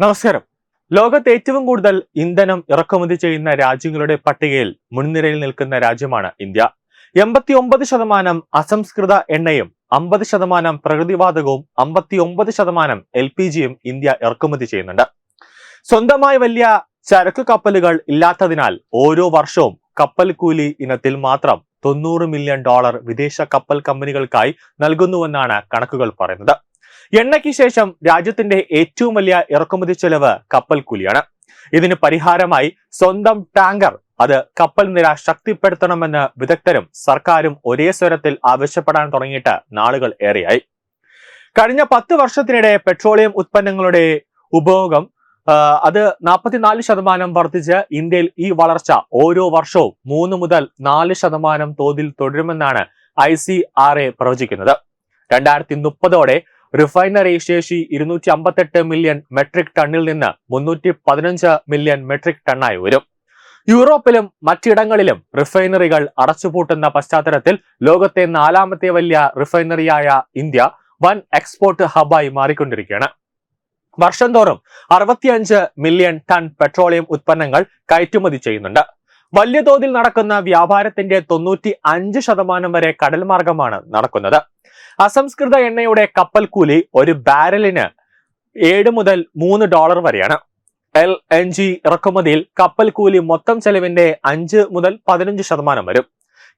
നമസ്കാരം. ലോകത്ത് ഏറ്റവും കൂടുതൽ ഇന്ധനം ഇറക്കുമതി ചെയ്യുന്ന രാജ്യങ്ങളുടെ പട്ടികയിൽ മുൻനിരയിൽ നിൽക്കുന്ന രാജ്യമാണ് ഇന്ത്യ. എൺപത്തി ഒമ്പത് ശതമാനം അസംസ്കൃത എണ്ണയും അമ്പത് ശതമാനം പ്രകൃതിവാതകവും അമ്പത്തി ഒമ്പത് ശതമാനം എൽ പി ജിയും ഇന്ത്യ ഇറക്കുമതി ചെയ്യുന്നുണ്ട്. സ്വന്തമായി വലിയ ചരക്ക് കപ്പലുകൾ ഇല്ലാത്തതിനാൽ ഓരോ വർഷവും കപ്പൽ കൂലി ഇനത്തിൽ മാത്രം തൊണ്ണൂറ് മില്യൺ ഡോളർ വിദേശ കപ്പൽ കമ്പനികൾക്കായി നൽകുന്നുവെന്നാണ് കണക്കുകൾ പറയുന്നത്. എണ്ണയ്ക്ക് ശേഷം രാജ്യത്തിന്റെ ഏറ്റവും വലിയ ഇറക്കുമതി ചെലവ് കപ്പൽ കൂലിയാണ്. ഇതിന് പരിഹാരമായി സ്വന്തം ടാങ്കർ അത് കപ്പൽ നിര ശക്തിപ്പെടുത്തണമെന്ന് വിദഗ്ധരും സർക്കാരും ഒരേ സ്വരത്തിൽ ആവശ്യപ്പെടാൻ തുടങ്ങിയിട്ട് നാളുകൾ ഏറെയായി. കഴിഞ്ഞ പത്ത് വർഷത്തിനിടെ പെട്രോളിയം ഉത്പന്നങ്ങളുടെ ഉപയോഗം അത് നാൽപ്പത്തിനാല് ശതമാനം വർദ്ധിച്ച് ഇന്ത്യയിൽ ഈ വളർച്ച ഓരോ വർഷവും മൂന്ന് മുതൽ നാല് ശതമാനം തോതിൽ തുടരുമെന്നാണ് ഐ സി ആർ എ പ്രവചിക്കുന്നത്. രണ്ടായിരത്തി മുപ്പതോടെ റിഫൈനറി ശേഷി ഇരുന്നൂറ്റി അമ്പത്തെട്ട് മില്യൺ മെട്രിക് ടണ്ണിൽ നിന്ന് മുന്നൂറ്റി പതിനഞ്ച് മില്യൺ മെട്രിക് ടണ്ണായി വരും. യൂറോപ്പിലും മറ്റിടങ്ങളിലും റിഫൈനറികൾ അടച്ചുപൂട്ടുന്ന പശ്ചാത്തലത്തിൽ ലോകത്തെ നാലാമത്തെ വലിയ റിഫൈനറിയായ ഇന്ത്യ വൻ എക്സ്പോർട്ട് ഹബായി മാറിക്കൊണ്ടിരിക്കുകയാണ്. വർഷം തോറും അറുപത്തിയഞ്ച് മില്യൺ ടൺ പെട്രോളിയം ഉൽപ്പന്നങ്ങൾ കയറ്റുമതി ചെയ്യുന്നുണ്ട്. വലിയ തോതിൽ നടക്കുന്ന വ്യാപാരത്തിന്റെ തൊണ്ണൂറ്റി അഞ്ച് ശതമാനം വരെ കടൽ മാർഗമാണ് നടക്കുന്നത്. അസംസ്കൃത എണ്ണയുടെ കപ്പൽ കൂലി ഒരു ബാരലിന് ഏഴ് മുതൽ മൂന്ന് ഡോളർ വരെയാണ്. എൽ എൻ ജി ഇറക്കുമതിയിൽ കപ്പൽ കൂലി മൊത്തം ചെലവിന്റെ അഞ്ച് മുതൽ പതിനഞ്ച് ശതമാനം വരും.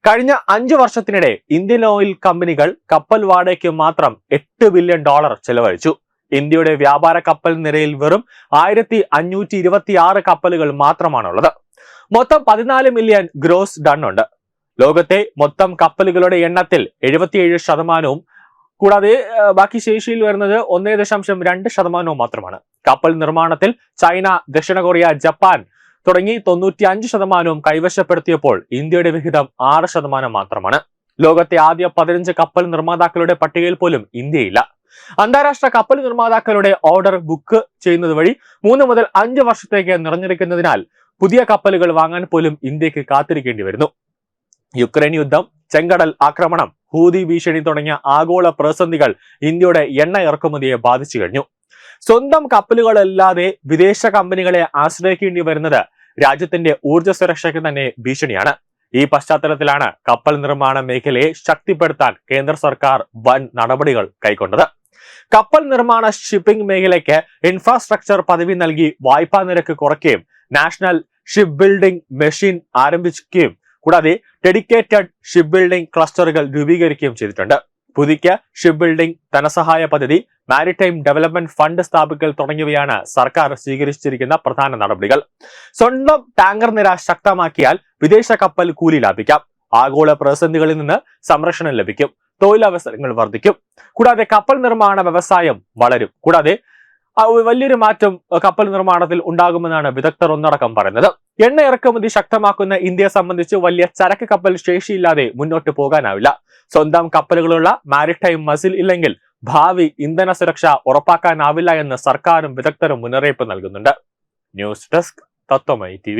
കഴിഞ്ഞ അഞ്ചു വർഷത്തിനിടെ ഇന്ത്യൻ ഓയിൽ കമ്പനികൾ കപ്പൽ വാടകയ്ക്ക് മാത്രം എട്ട് ബില്യൺ ഡോളർ ചെലവഴിച്ചു. ഇന്ത്യയുടെ വ്യാപാര കപ്പൽ നിരയിൽ വെറും ആയിരത്തി അഞ്ഞൂറ്റി ഇരുപത്തി ആറ് കപ്പലുകൾ മാത്രമാണുള്ളത്. മൊത്തം പതിനാല് മില്യൺ ഗ്രോസ് ഡൺ ഉണ്ട് ലോകത്തെ മൊത്തം കപ്പലുകളുടെ എണ്ണത്തിൽ എഴുപത്തിയേഴ് ശതമാനവും കൂടാതെ ബാക്കി ശേഷിയിൽ വരുന്നത് ഒന്നേ ദശാംശം രണ്ട് ശതമാനവും മാത്രമാണ്. കപ്പൽ നിർമ്മാണത്തിൽ ചൈന ദക്ഷിണ കൊറിയ ജപ്പാൻ തുടങ്ങി തൊണ്ണൂറ്റി അഞ്ച് ശതമാനവും കൈവശപ്പെടുത്തിയപ്പോൾ ഇന്ത്യയുടെ വിഹിതം ആറ് ശതമാനം മാത്രമാണ്. ലോകത്തെ ആദ്യ പതിനഞ്ച് കപ്പൽ നിർമ്മാതാക്കളുടെ പട്ടികയിൽ പോലും ഇന്ത്യയില്ല. അന്താരാഷ്ട്ര കപ്പൽ നിർമ്മാതാക്കളുടെ ഓർഡർ ബുക്ക് ചെയ്യുന്നത് വഴി മൂന്ന് മുതൽ അഞ്ച് വർഷത്തേക്ക് നിറഞ്ഞിരിക്കുന്നതിനാൽ പുതിയ കപ്പലുകൾ വാങ്ങാൻ പോലും ഇന്ത്യയ്ക്ക് കാത്തിരിക്കേണ്ടി വരുന്നു. യുക്രൈൻ യുദ്ധം ചെങ്കടൽ ആക്രമണം ഹൂതി ഭീഷണി തുടങ്ങിയ ആഗോള പ്രതിസന്ധികൾ ഇന്ത്യയുടെ എണ്ണ ഇറക്കുമതിയെ ബാധിച്ചു കഴിഞ്ഞു. സ്വന്തം കപ്പലുകളല്ലാതെ വിദേശ കമ്പനികളെ ആശ്രയിക്കേണ്ടി വരുന്നത് രാജ്യത്തിന്റെ ഊർജ സുരക്ഷയ്ക്ക് തന്നെ ഭീഷണിയാണ്. ഈ പശ്ചാത്തലത്തിലാണ് കപ്പൽ നിർമ്മാണ മേഖലയെ ശക്തിപ്പെടുത്താൻ കേന്ദ്ര സർക്കാർ വൻ നടപടികൾ കൈക്കൊണ്ടത്. കപ്പൽ നിർമ്മാണ ഷിപ്പിംഗ് മേഖലയ്ക്ക് ഇൻഫ്രാസ്ട്രക്ചർ പദവി നൽകി വായ്പാ നിരക്ക് കുറയ്ക്കുകയും നാഷണൽ ഷിപ്പ് ബിൽഡിംഗ് മെഷീൻ ആരംഭിക്കുകയും കൂടാതെ ഡെഡിക്കേറ്റഡ് ഷിപ്പ് ബിൽഡിംഗ് ക്ലസ്റ്ററുകൾ രൂപീകരിക്കുകയും ചെയ്തിട്ടുണ്ട്. പുതുക്കിയ ഷിപ്പ് ബിൽഡിംഗ് ധനസഹായ പദ്ധതി മാരിടൈം ഡെവലപ്മെന്റ് ഫണ്ട് സ്ഥാപിക്കൽ തുടങ്ങിയവയാണ് സർക്കാർ സ്വീകരിച്ചിരിക്കുന്ന പ്രധാന നടപടികൾ. സ്വന്തം ടാങ്കർ നിര ശക്തമാക്കിയാൽ വിദേശ കപ്പൽ കൂലി ലാഭിക്കാം. ആഗോള പ്രതിസന്ധികളിൽ നിന്ന് സംരക്ഷണം ലഭിക്കും. തൊഴിലവസരങ്ങൾ വർദ്ധിക്കും. കൂടാതെ കപ്പൽ നിർമ്മാണ വ്യവസായം വളരും. കൂടാതെ വലിയൊരു മാറ്റം കപ്പൽ നിർമ്മാണത്തിൽ ഉണ്ടാകുമെന്നാണ് വിദഗ്ധർ ഒന്നടക്കം പറയുന്നത്. എണ്ണ ഇറക്കുമതി ശക്തമാക്കുന്ന ഇന്ത്യയെ സംബന്ധിച്ച് വലിയ ചരക്ക് കപ്പൽ ശേഷിയില്ലാതെ മുന്നോട്ട് പോകാനാവില്ല. സ്വന്തം കപ്പലുകളുള്ള മാരിടൈം മസിൽ ഇല്ലെങ്കിൽ ഭാവി ഇന്ധന സുരക്ഷ ഉറപ്പാക്കാനാവില്ല എന്ന് സർക്കാരും വിദഗ്ധരും മുന്നറിയിപ്പ് നൽകുന്നുണ്ട്. ന്യൂസ് ഡെസ്ക് തത്വമൈ ടി